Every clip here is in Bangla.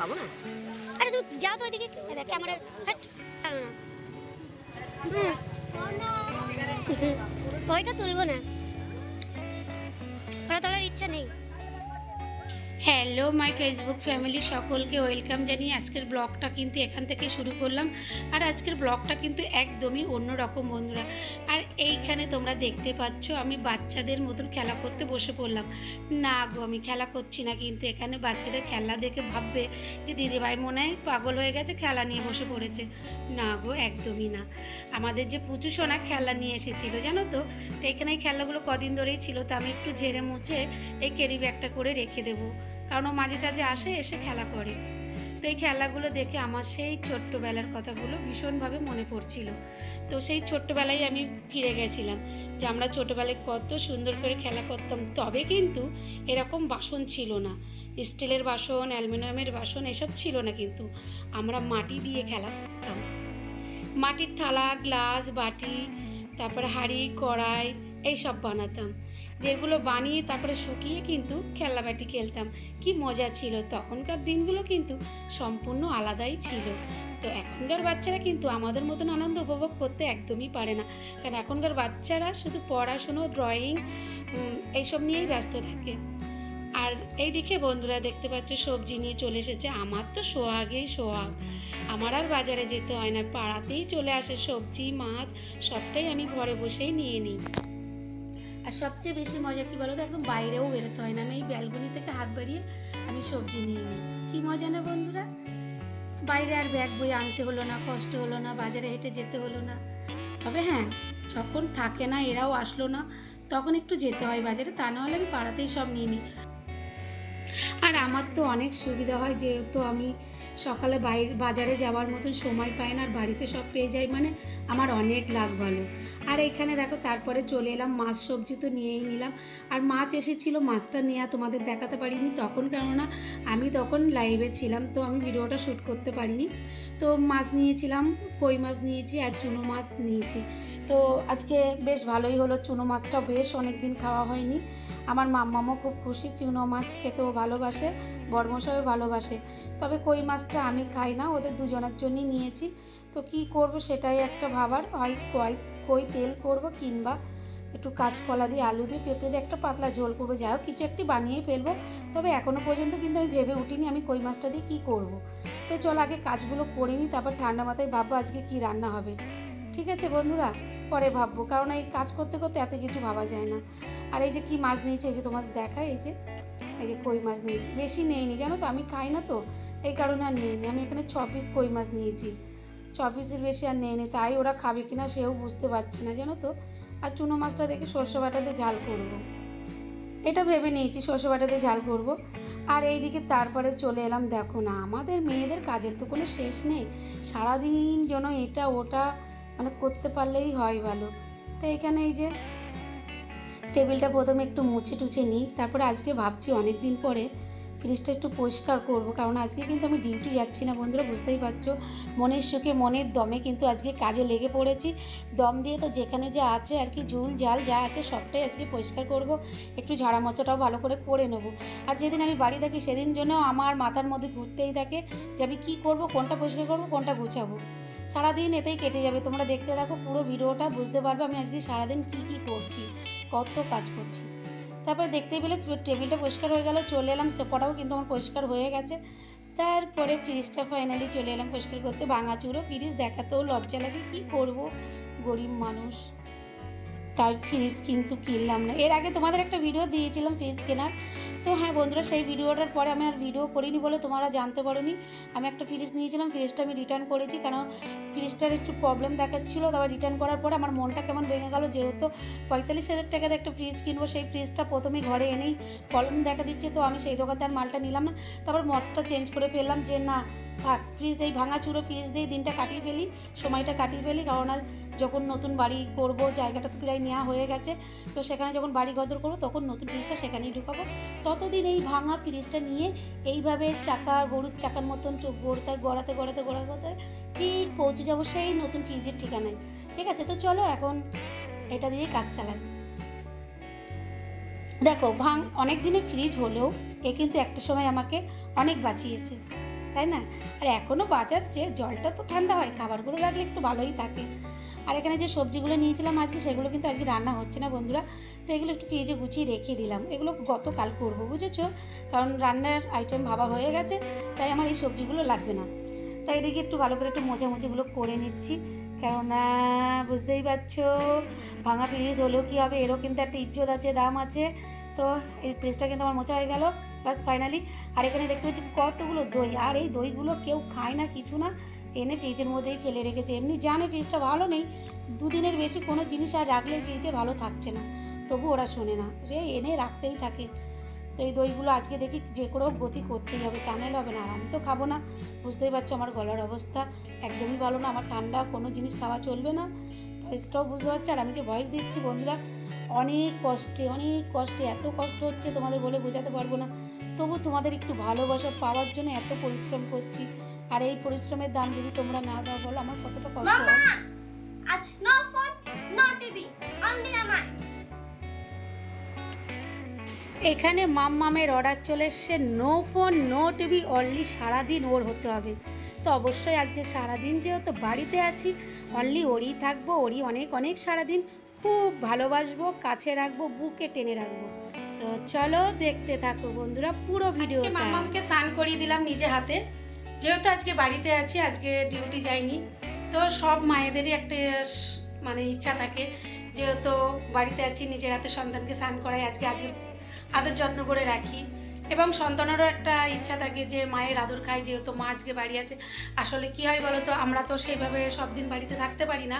পাবো না? আরে তুমি যাও তো ওইদিকে ক্যামেরার হাট ছাড়ো না। ওইটা তুলবো না। ওরা তোলার ইচ্ছা নেই। হ্যালো মাই ফেসবুক ফ্যামিলি সকলকে ওয়েলকাম জানিয়ে আজকের ব্লগটা কিন্তু এখান থেকে শুরু করলাম। আর আজকের ব্লগটা কিন্তু একদমই অন্য রকম বন্ধুরা। আর এইখানে তোমরা দেখতে পাচ্ছ, আমি বাচ্চাদের মতন খেলা করতে বসে পড়লাম। না গো, আমি খেলা করছি না কিন্তু এখানে বাচ্চাদের খেলা দেখে ভাববে যে দিদিভাই মনে হয় পাগল হয়ে গেছে, খেলা নিয়ে বসে পড়েছে। না গো, একদমই না। আমাদের যে পুচু সোনা খেলা নিয়ে এসেছিল, জানো তো? তো এখানে খেলাগুলো কদিন ধরেই ছিল, তো আমি একটু ঝেড়ে মুছে এই ক্যারি ব্যাগটা করে রেখে দেবো। কারণ ও মাঝে সাঝে আসে, এসে খেলা করে। তো এই খেলাগুলো দেখে আমার সেই ছোট্টবেলার কথাগুলো ভীষণভাবে মনে পড়ছিল। তো সেই ছোট্টবেলায় আমি ফিরে গেছিলাম যে আমরা ছোটোবেলায় কত সুন্দর করে খেলা করতাম, তবে কিন্তু এরকম বাসন ছিল না। স্টিলের বাসন, অ্যালুমিনিয়ামের বাসন, এসব ছিল না কিন্তু। আমরা মাটি দিয়ে খেলা করতাম। মাটির থালা, গ্লাস, বাটি, তারপর হাঁড়ি, কড়াই, এইসব বানাতাম। যেগুলো বানিয়ে তারপরে শুকিয়ে কিন্তু খেলনাবাটি খেলতাম। কি মজা ছিল। তখনকার দিনগুলো কিন্তু সম্পূর্ণ আলাদাই ছিল। তো এখনকার বাচ্চারা কিন্তু আমাদের মতন আনন্দ উপভোগ করতে একদমই পারে না। কারণ এখনকার বাচ্চারা শুধু পড়াশুনো ড্রয়িং এইসব নিয়েই ব্যস্ত থাকে। আর এইদিকে বন্ধুরা দেখতে পাচ্ছ, সবজি নিয়ে চলে এসেছে। আমার তো সোহাগেই সোহাগ আমার আর বাজারে যেতে হয় না। পাড়াতেই চলে আসে সবজি, মাছ, সবটাই আমি ঘরে বসেই নিয়ে নিই। আর সবচেয়ে বেশি মজা কি বলো তো একদম বাইরেও বেরোতে হয় না। আমি এই ব্যালকনি থেকে হাত বাড়িয়ে আমি সবজি নিয়ে নিই। কী মজা না বন্ধুরা? বাইরে আর ব্যাগ বই আনতে হলো না, কষ্ট হলো না, বাজারে হেঁটে যেতে হলো না। তবে হ্যাঁ যখন থাকে না, এরাও আসলো না, তখন একটু যেতে হয় বাজারে। তা নাহলে আমি পাড়াতেই সব নিয়ে নিই। আর আমার তো অনেক সুবিধা হয় যেহেতু আমি সকালে বাইরে, বাজারে যাওয়ার মতন সময় পাই না আর বাড়িতে সব পেয়ে যাই মানে আমার অনেক লাভ ভালো। আর এখানে দেখো তারপরে চলে এলাম, মাছ সবজি তো নিয়েই নিলাম। আর মাছ এসেছিল, মাছটা নেওয়া তোমাদের দেখাতে পারিনি তখন, কেননা আমি তখন লাইভে ছিলাম, তো আমি ভিডিওটা শ্যুট করতে পারিনি। তো মাছ নিয়েছিলাম, কই মাছ নিয়েছি আর চুনো মাছ নিয়েছি। তো আজকে বেশ ভালোই হলো, চুনো মাছটা বেশ অনেক দিন খাওয়া হয়নি। আমার মাম্মামও খুব খুশি, চুনো মাছ খেতেও ভালোবাসে বর্মশাও ভালোবাসে। তবে কই মাছটা আমি খাই না, ওদের দুজনের জন্যই নিয়েছি। তো কি করব সেটাই একটা ভাবার, হয় কই কই তেল করব কিংবা একটু কাঁচকলা দিয়ে আলু দিয়ে পেঁপে দিয়ে একটা পাতলা ঝোল করব। যাই হোক, কিছু একটি বানিয়েই ফেলব। তবে এখনও পর্যন্ত কিন্তু আমি ভেবে উঠিনি আমি কই মাছটা দিয়ে কী করব। তো চল আগে কাজগুলো করে নিই, তারপর ঠান্ডা মাথায় ভাববো আজকে কি রান্না হবে। ঠিক আছে বন্ধুরা, পরে ভাববো, কারণ এই কাজ করতে করতে এত কিছু ভাবা যায় না। আর এই যে কি মাছ নিয়েছে, এই যে তোমাদের দেখায়, এই যে এই যে কই মাছ নিয়েছি। বেশি নেইনি, জানো তো, আমি খাই না তো, এই কারণে আর নিইনি। আমি এখানে ছ পিস কই মাছ নিয়েছি। ছ পিসের বেশি আর নেইনি, তাই ওরা খাবে কিনা সেও বুঝতে পারছে না, জানো তো। আর চুনো মাছটা দেখে সর্ষে বাটাতে ঝাল করব। এটা ভেবে নিয়েছি সর্ষে বাটাতে ঝাল করব। আর এইদিকে তারপরে চলে এলাম, দেখো না, আমাদের মেয়েদের কাজের তো কোনো শেষ নেই সারাদিন যেন এটা ওটা মানে করতে পারলেই হয় ভালো তো এখানে এই যে টেবিলটা প্রথমে একটু মুছে টুছে নিই, তারপরে আজকে ভাবছি অনেক দিন পরে ফ্রিজটা একটু পরিষ্কার করব, কারণ আজকে কিন্তু আমি ডিউটি যাচ্ছি না বন্ধুরা, বুঝতেই পারছ। মনের সুখে, মনের দমে কিন্তু আজকে কাজে লেগে পড়েছি। দম দিয়ে তো যেখানে যা আছে আর কি ঝুল জাল যা আছে, সবটাই আজকে পরিষ্কার করব। একটু ঝাড়া মোছাটাও ভালো করে করে নেব। আর যেদিন আমি বাড়ি থাকি, সেদিন জন্য আমার মাথার মধ্যে ঘুরতেই থাকে যে আমি কী করব, কোনটা পরিষ্কার করব, কোনটা গুছাবো। সারাদিন এতেই কেটে যাবে, তোমরা দেখতে দেখো পুরো ভিডিওটা, বুঝতে পারবে আমি আজকে সারাদিন কী কী করছি, কত কাজ করছি। তারপর দেখতেই পেলে টেবিলটা পরিষ্কার হয়ে গেল, চলে এলাম সেপটাও কিন্তু আমার পরিষ্কার হয়ে গেছে। তারপরে ফ্রিজটা ফাইনালি চলে এলাম পরিষ্কার করতে, ভাঙাচুরো ফ্রিজ দেখাতেও লজ্জা লাগে, কি করব? গরিব মানুষ। তাই ফ্রিজ কিন্তু কিনলাম না। এর আগে তোমাদের একটা ভিডিও দিয়েছিলাম ফ্রিজ কেনার। তো হ্যাঁ বন্ধুরা, সেই ভিডিওটার পরে আমি আর ভিডিও করিনি বলে তোমরা জানতে পারোনি। আমি একটা ফ্রিজ নিয়েছিলাম ফ্রিজটা আমি রিটার্ন করেছি কেন ফ্রিজটার একটু প্রবলেম দেখাচ্ছিলো। তারপর রিটার্ন করার পরে আমার মনটা কেমন ভেঙে গেলো যেহেতু পঁয়তাল্লিশ হাজার টাকাতে একটা ফ্রিজ কিনবো, সেই ফ্রিজটা প্রথমেই ঘরে এনেই প্রবলেম দেখা দিচ্ছে। তো আমি সেই দোকানদার মালটা নিলাম না। তারপর মদটা চেঞ্জ করে ফেললাম যে না থাক ফ্রিজ এই ভাঙা চুরো ফ্রিজ দিয়ে দিনটা কাটিয়ে ফেলি, সময়টা কাটিয়ে ফেলি, কারণ আর যখন নতুন বাড়ি করব, জায়গাটা তো প্রায় নেওয়া হয়ে গেছে, তো সেখানে যখন বাড়ি গদর করব, তখন নতুন ফ্রিজটা সেখানেই ঢুকাবো। ততদিন এই ভাঙা ফ্রিজটা নিয়ে এইভাবে চাকা, গরুর চাকার মতন চোখ গড়তে, গড়াতে গড়াতে গড়াতে ঠিক পৌঁছে যাব সেই নতুন ফ্রিজের ঠিকানায়। ঠিক আছে, তো চলো এখন এটা দিয়ে কাজ চালাই। দেখো, ভাঙ, অনেক দিনের ফ্রিজ হলেও এ কিন্তু একটা সময় আমাকে অনেক বাঁচিয়েছে। তাই না? আর এখনও বাঁচাচ্ছে জলটা তো ঠান্ডা হয়, খাবারগুলো রাখলে একটু ভালোই থাকে। আর এখানে যে সবজিগুলো নিয়েছিলাম আজকে, সেগুলো কিন্তু আজকে রান্না হচ্ছে না বন্ধুরা। তো এগুলো একটু ফ্রিজে গুছিয়ে রেখে দিলাম। এগুলো গতকাল করব, বুঝেছ? কারণ রান্নার আইটেম ভাবা হয়ে গেছে, তাই আমার এই সবজিগুলো লাগবে না। তাই এদিকে একটু ভালো করে একটু মোছামুছিগুলো করে নিচ্ছি। কেননা, বুঝতেই পারছ, ভাঙা ফ্রিজ হলেও কী হবে? এরও কিন্তু একটা ইজ্জত আছে, দাম আছে। তো এই ফ্রিজটা কিন্তু আমার মোছা হয়ে গেল। বাস ফাইনালি আর এখানে দেখতে পাচ্ছি কতগুলো দই। আর এই দইগুলো কেউ খায় না, কিছু না। এনে ফ্রিজের মধ্যেই ফেলে রেখেছে। এমনি জানে ফ্রিজটা ভালো নেই। দুদিনের বেশি কোনো জিনিস আর রাখলে ফ্রিজে ভালো থাকছে না। তবু ওরা শোনে না সে এনে রাখতেই থাকে। তো এই দইগুলো আজকে দেখি যে করেও গতি করতেই হবে। তা নাহলে হবে না। আর আমি তো খাব না। বুঝতেই পারছ আমার গলার অবস্থা। একদমই ভালো না। আমার ঠান্ডা, কোনো জিনিস খাওয়া চলবে না। ভয়েসটাও বুঝতে পারছি আর আমি যে ভয়েস দিচ্ছি বন্ধুরা, অনেক কষ্টে অনেক কষ্টে। এত কষ্ট হচ্ছে তোমাদের বলে বোঝাতে পারব না। তবু তোমাদের একটু ভালোবাসা পাওয়ার জন্য এত পরিশ্রম করছি। আর এই পরিশ্রমের দাম যদি তোমরা না দাও বলো আমার কতটা কষ্ট হয় মামা আজ no phone no TV only আমার এখানে মাম্মামের অর্ডার চলে এসছে no phone no TV only সারাদিন ওর হতে হবে। তো অবশ্যই আজকে সারাদিন যেহেতু বাড়িতে আছি অনলি ওরই থাকব ওরই অনেক অনেক সারাদিন খুব ভালোবাসবো কাছে রাখব বুকে টেনে রাখব। তো চলো দেখতে থাকো বন্ধুরা পুরো ভিডিও মামামকে স্নান করিয়ে দিলাম নিজে হাতে। যেহেতু আজকে বাড়িতে আছি আজকে ডিউটি যাইনি তো সব মায়েদেরই একটা মানে ইচ্ছা থাকে যেহেতু বাড়িতে আছি নিজের হাতে সন্তানকে স্নান করাই। আজকে আজকে আদর যত্ন করে রাখি। এবং সন্তানেরও একটা ইচ্ছা থাকে যে মায়ের আদর খায়, যেহেতু মা আজকে বাড়ি আছে। আসলে কি হয় বলো তো আমরা তো সেইভাবে সব দিন বাড়িতে থাকতে পারি না।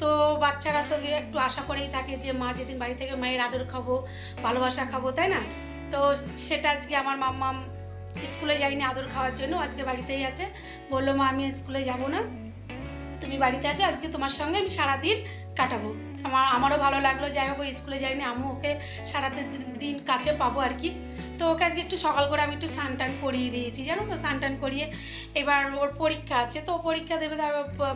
তো বাচ্চারা তো একটু আশা করেই থাকে যে মা যেদিন বাড়ি থেকে মায়ের আদর খাব, ভালোবাসা খাব, তাই না? তো সেটা আজকে আমার মাম্মাম স্কুলে যাইনি আদর খাওয়ার জন্য, আজকে বাড়িতেই আছে। বলল, মা, আমি স্কুলে যাব না। তুমি বাড়িতে আছো, আজকে তোমার সঙ্গে আমি সারাদিন কাটাবো। আমার, আমারও ভালো লাগল, যাই হোক স্কুলে যাইনি আমি ওকে সারা দিন- কাছে পাবো আর কি। তো ওকে আজকে একটু সকাল করে আমি একটু স্নান টান করিয়ে দিয়েছি, জানো তো, স্নান টান করিয়ে এবার ওর পরীক্ষা আছে, তো পরীক্ষা দেবে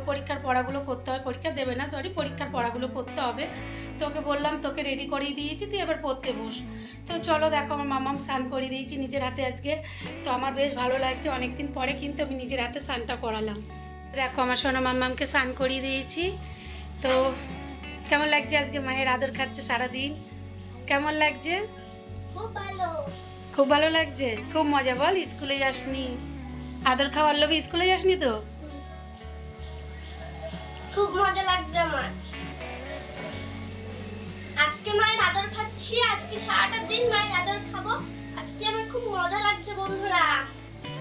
পরীক্ষার পড়াগুলো করতে হবে, পরীক্ষা দেবে না সরি পরীক্ষার পড়াগুলো করতে হবে। তো ওকে বললাম, তোকে রেডি করিয়ে দিয়েছি, তুই এবার পড়তে বস। তো চলো, দেখো, আমার মামাম স্নান করিয়ে দিয়েছি নিজের হাতে আজকে। তো আমার বেশ ভালো লাগছে, অনেকদিন পরে কিন্তু আমি নিজের হাতে স্নানটা করালাম। দেখো আমার সোনা মাম্মামকে স্নান করিয়ে দিয়েছি। তো কেমন লাগছে আজকে? মায়ের আদর খাচ্ছে সারাদিন। কেমন লাগছে? খুব ভালো। খুব ভালো লাগছে? খুব মজা। বল স্কুলে যাসনি? আদর খাওয়ার লোভে স্কুলে যাসনি তো? খুব মজা লাগছে আমার। আজকে মায়ের আদর খাচ্ছি আজকে সারাটা দিন মায়ের আদর খাব। আজকে আমার খুব মজা লাগছে বন্ধুরা।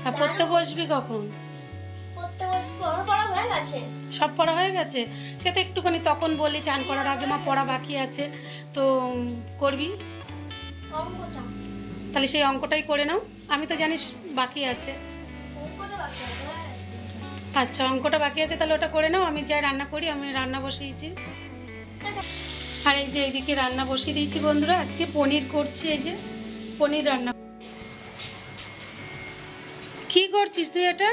আর পড়তে বসবি কখন? পড়তে পড়া হয়ে গেছে। সব পড়া হয়ে গেছে? সে তো একটুখানি তখন বলি চান করার আগে মা পড়া বাকি আছে। তো করবি? অঙ্কটা। তাহলে সেই অঙ্কটাই করে নাও। আমি তো জানিস বাকি আছে। আচ্ছা অঙ্কটা বাকি আছে তাহলে ওটা করে নাও। আমি যাই রান্না করি আমি রান্না বসিয়েছি। আর এই যে এইদিকে রান্না বসিয়ে দিয়েছি বন্ধুরা আজকে পনির করছি এই যে। পনির রান্না। কি করছিস তুই এটা?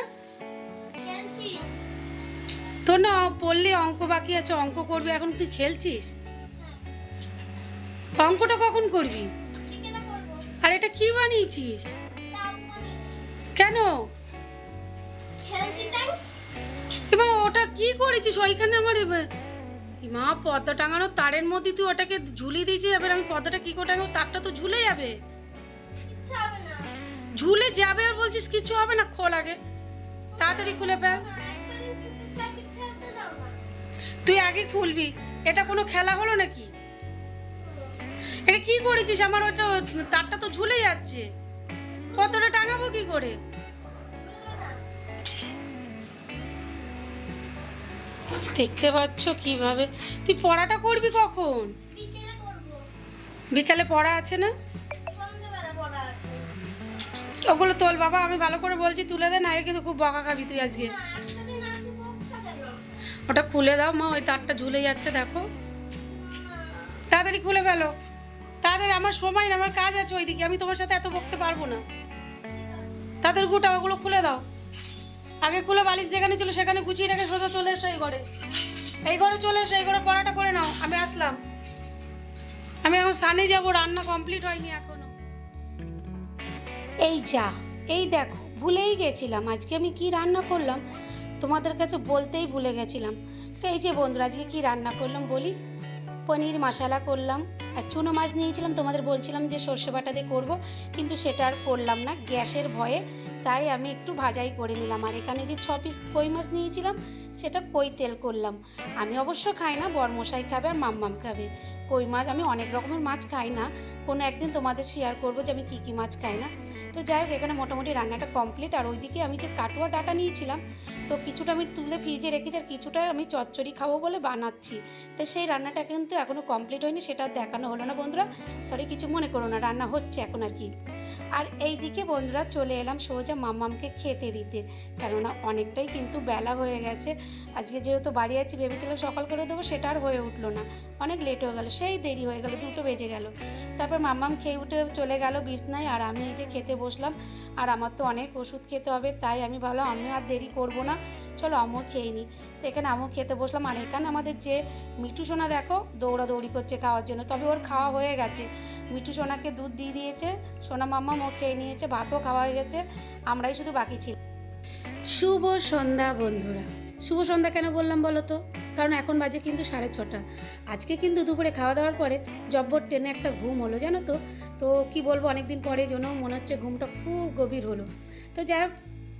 তোর না পড়লে অঙ্ক বাকি আছে অঙ্ক করবি এখন তুই খেলছিস? অঙ্কটা কখন করবি? আর এটা কি বানিয়েছিস? কেন? এবার ওটা কি করেছিস? ওইখানে আমার মা পর্দা টাঙানো তারের মধ্যে তুই ওটাকে ঝুলিয়ে দিয়েছিস এবার আমি পর্দাটা কি করে টাঙাবো? তারটা তো ঝুলে যাবে। ঝুলে যাবে আর বলছিস কিছু হবে না খোল আগে। তাড়াতাড়ি খুলে ফেল। তুই আগে খুলবি। এটা কোনো খেলা হলো নাকি? এটা কি করেছিস? আমার ওটা তারটা তো ঝুলে যাচ্ছে। পর্দাটা টাঙাবো কি করে? দেখতে পাচ্ছ কীভাবে? তুই পড়াটা করবি কখন? বিকেলে পড়া আছে না? ওগুলো তোল বাবা, আমি ভালো করে বলছি, তুলে দে না কিন্তু খুব বকা খাবি তুই আজকে। ওটা খুলে দাও মা, ওই তারটা ঝুলে যাচ্ছে, দেখো। তাড়াতাড়ি খুলে ফেলো। তাড়াতাড়ি, আমার সময় না, আমার কাজ আছে ওইদিকে, আমি তোমার সাথে এত বকতে পারব না। তাদের গোটা, ওগুলো খুলে দাও। আগে খুলে বালিশ যেখানে ছিল, সেখানে গুছিয়ে রেখে সোজা চলে এসো এই ঘরে। এই ঘরে চলে এসো, এই ঘরে পড়াটা করে নাও, আমি আসলাম। আমি এখন সানে যাব, রান্না কমপ্লিট হয়নি এখনও। এই যা, এই দেখো, ভুলেই গেছিলাম। আজকে আমি কি রান্না করলাম? তোমাদের কাছে বলতেই ভুলে গেছিলাম। তো এই যে বন্ধুরা, আজকে কি রান্না করলাম বলি? পনির মশালা করলাম, আর চুনো মাছ নিয়েছিলাম। তোমাদের বলছিলাম যে সর্ষে বাটা দিয়ে করব, কিন্তু সেটা আর করলাম না। গ্যাসের ভয়ে তাই আমি একটু ভাজাই করে নিলাম। আর এখানে যে ছ পিস কই মাছ নিয়েছিলাম, সেটা কই তেল করলাম। আমি অবশ্য খাই না, বরমশাই খাবে আর মাম্মাম খাবে। কই মাছ, আমি অনেক রকমের মাছ খাই না। কোনো একদিন তোমাদের শেয়ার করব যে আমি কী কী মাছ খাই না। তো যাই হোক, এখানে মোটামুটি রান্নাটা কমপ্লিট আর ওইদিকে আমি যে কাটুয়া ডাটা নিয়েছিলাম, তো কিছুটা আমি তুলে ফ্রিজে রেখেছি আর কিছুটা আমি চচ্চড়ি খাব বলে বানাচ্ছি। তো সেই রান্নাটা কিন্তু এখনও কমপ্লিট হয়নি, সেটা দেখানো হলো না বন্ধুরা। সরি কিছু মনে করো না, রান্না হচ্ছে এখন আর কি। আর এই দিকে বন্ধুরা চলে এলাম সোজা মাম্মামকে খেতে দিতে। কেননা অনেকটাই কিন্তু বেলা হয়ে গেছে। আজকে যেহেতু বাড়ি আছি, ভেবেছিলাম সকাল করে দেবো, সেটা আর হয়ে উঠল না। অনেক লেট হয়ে গেল, সেই দেরি হয়ে গেল, দুটো বেজে গেল। তারপর মাম্মাম খেয়ে উঠে চলে গেল বিছনায়, আর আমি এই যে খেতে বসলাম। আর আমার তো অনেক ওষুধ খেতে হবে, তাই আমি ভাবলাম আমি আর দেরি করব না। চলো আমিও খেয়ে নিই তো এখানে আমিও খেতে বসলাম। আর এখানে আমাদের যে মিঠু সোনা, দেখো, দৌড়াদৌড়ি করছে খাওয়ার জন্য। তবে ওর খাওয়া হয়ে গেছে। মিঠু সোনাকে দুধ দিয়ে দিয়েছে, সোনা মাম্মা ও খেয়ে নিয়েছে, ভাতও খাওয়া হয়ে গেছে। আমরাই শুধু বাকি ছিল শুভ সন্ধ্যা বন্ধুরা। শুভ সন্ধ্যা কেন বললাম বলো তো? কারণ এখন বাজে কিন্তু সাড়ে ছটা। আজকে কিন্তু দুপুরে খাওয়া দাওয়ার পরে জব্বর টেনে একটা ঘুম হলো, জানো তো? তো কি বলব, অনেকদিন পরে জন্য মনে হচ্ছে ঘুমটা খুব গভীর হলো। তো যাই হোক,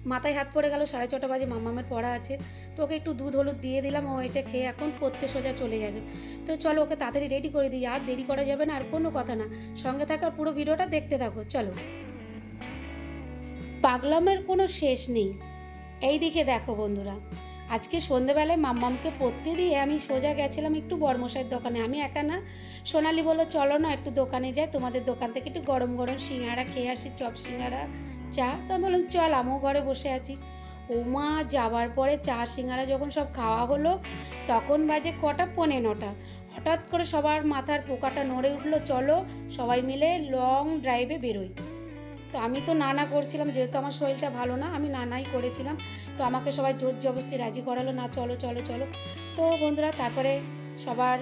মাথায় হাত পড়ে গেল, সাড়ে ছটা বাজে মামামের পড়া আছে। তো ওকে একটু দুধ হলুদ দিয়ে দিলাম, ও এটা খেয়ে এখন পড়তে সোজা চলে যাবে। তো চলো ওকে তাড়াতাড়ি রেডি করে দিই, আর দেরি করা যাবে না, আর কোনো কথা না। সঙ্গে থাকার পুরো ভিডিওটা দেখতে থাকো, চলো। পাগলামের কোনো শেষ নেই। এই দিকে দেখো বন্ধুরা, আজকে সন্ধেবেলায় মাম্মামকে পড়তে দিয়ে আমি সোজা গেছিলাম একটু বর্মশাইয়ের দোকানে। আমি একা না। সোনালি বলল, চলো না, একটু দোকানে যাই। তোমাদের দোকান থেকে একটু গরম গরম সিঙ্গাড়া খেয়ে আসি, চপ সিঙ্গাড়া চা। তো আমি বললাম, চল, আমিও ঘরে বসে আছি। ওমা, যাওয়ার পরে চা, সিঙ্গারা যখন সব খাওয়া হলো, তখন বাজে কটা? পনে নটা। হঠাৎ করে সবার মাথার পোকাটা নড়ে উঠল, চলো, সবাই মিলে লং ড্রাইভে বেরোই। তো আমি তো নানা করছিলাম, যেহেতু আমার শরীরটা ভালো না, আমি নানাই করেছিলাম। তো আমাকে সবাই জোর জবস্তি রাজি করালো, না, চলো চলো চলো। তো বন্ধুরা, তারপরে সবার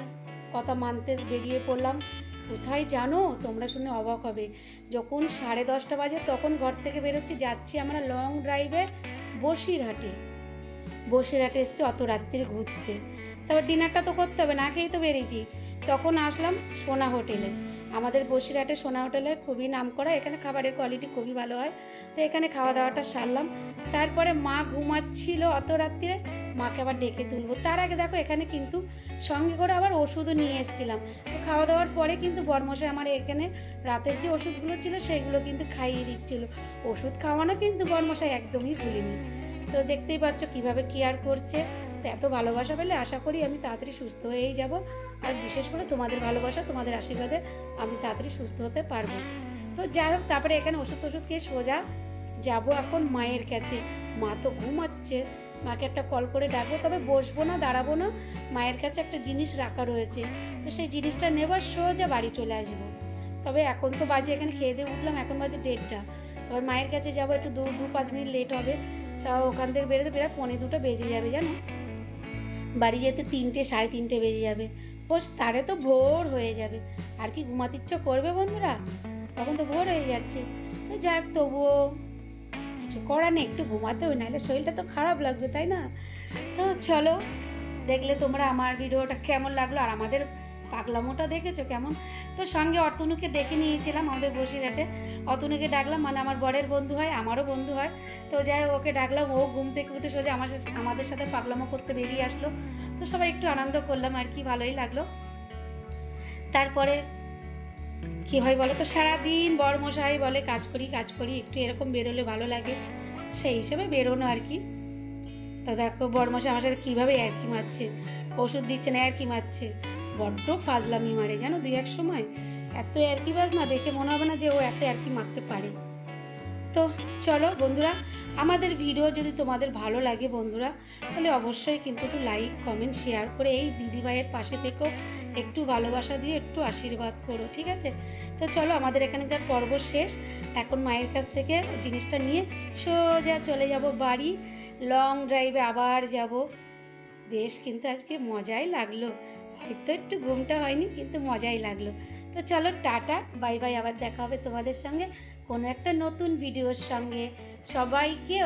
কথা মানতে বেরিয়ে পড়লাম। কোথায় জানো? তোমরা শুনে অবাক হবে। যখন সাড়ে দশটা বাজে, তখন ঘর থেকে বেরোচ্ছি, যাচ্ছি আমরা লং ড্রাইভে বসিরহাটে। বসিরহাটে এসছি অত রাত্রিরে ঘুরতে। তারপর ডিনারটা তো করতে হবে, না খেয়েই তো বেরিয়েছি। তখন আসলাম সোনা হোটেলে। আমাদের বসিরহাটে সোনা হোটেলে খুবই নাম করা এখানে খাবারের কোয়ালিটি খুবই ভালো হয়। তো এখানে খাওয়া দাওয়াটা সারলাম। তারপরে মা ঘুমাচ্ছিল অত রাত্রিরে মাকে আবার ডেকে তুলবো। তার আগে দেখো, এখানে কিন্তু সঙ্গে করে আবার ওষুধও নিয়ে এসেছিলাম। তো খাওয়া দাওয়ার পরে কিন্তু বর্মশাই আমার এখানে রাতের যে ওষুধগুলো ছিল সেইগুলো কিন্তু খাইয়ে দিচ্ছিল। ওষুধ খাওয়ানো কিন্তু বর্মশাই একদমই ভুলিনি। তো দেখতেই পাচ্ছ কীভাবে কেয়ার করছে। তো এত ভালোবাসা পেলে আশা করি আমি তাড়াতাড়ি সুস্থ হয়েই যাব। আর বিশেষ করে তোমাদের ভালোবাসা, তোমাদের আশীর্বাদে আমি তাড়াতাড়ি সুস্থ হতে পারব। তো যাই হোক, তারপরে এখানে ওষুধ টষুধ খেয়ে সোজা যাব এখন মায়ের কাছে। মা তো ঘুমাচ্ছে, মাকে একটা কল করে ডাকবো, তবে বসবো না, দাঁড়াবো না। মায়ের কাছে একটা জিনিস রাখা রয়েছে। তো সেই জিনিসটা নেবার সোজা বাড়ি চলে আসব। তবে এখন তো বাজে, এখানে খেয়ে দিয়ে উঠলাম, এখন বাজে ডেটটা তারপর মায়ের কাছে যাব, একটু দু দু পাঁচ মিনিট লেট হবে। তা ওখান থেকে বেরোতে বেরো পনেরো দুটো বেজে যাবে, জানো? বাড়ি যেতে তিনটে, সাড়ে তিনটে বেজে যাবে। বস তারে তো ভোর হয়ে যাবে। আর কি ঘুমাতে ইচ্ছা করবে বন্ধুরা? তখন তো ভোর হয়ে যাচ্ছে। তো যাক, তবুও কিছু করার নেই, একটু ঘুমাতে হবে নাহলে শরীরটা তো খারাপ লাগবে, তাই না? তো চলো, দেখলে তোমরা আমার ভিডিওটা কেমন লাগল, আর আমাদের পাগলামোটা দেখেছ কেমন? তো সঙ্গে অর্তনুকে ডেকে নিয়েছিলাম আমাদের বসিরহাটে। অতনুকে ডাকলাম মানে আমার বরের বন্ধু হয়, আমারও বন্ধু হয়। তো যাই ওকে ডাকলাম, ও ঘুম থেকে উঠে সোজা আমার আমাদের সাথে পাগলামো করতে বেরিয়ে আসলো। তো সবাই একটু আনন্দ করলাম আর কি, ভালোই লাগল। তারপরে কি হয় বলো তো, সারাদিন বড়মশাই বলে, কাজ করি কাজ করি, একটু এরকম বেরোলে ভালো লাগে। সেই হিসেবে বেরোনো আর কি। তো দেখো বড়মশাই আমার সাথে কীভাবে আর কি মারছে, ওষুধ দিচ্ছে না আর কি মারছে। বড্ড ফাজলামি মারে, জানো? দুই এক সময় এত আর বাজ না দেখে মনে হবে না যে ও এত আর মারতে পারে। তো চলো বন্ধুরা, আমাদের ভিডিও যদি তোমাদের ভালো লাগে বন্ধুরা, তাহলে অবশ্যই কিন্তু একটু লাইক কমেন্ট শেয়ার করে এই দিদিভাইয়ের পাশে থেকেও একটু ভালোবাসা দিয়ে একটু আশীর্বাদ করো, ঠিক আছে? তো চলো আমাদের এখানকার পর্ব শেষ। এখন মায়ের কাছ থেকে জিনিসটা নিয়ে সোজা চলে যাব বাড়ি। লং ড্রাইভে আবার যাব। বেশ, কিন্তু আজকে মজাই লাগল। হয়তো একটু ঘুমটা হয়নি, কিন্তু মজাই লাগল। তো চলো টাটা, বাই বাই, আবার দেখা হবে তোমাদের সঙ্গে কোনো একটা নতুন ভিডিওর সঙ্গে। সবাইকে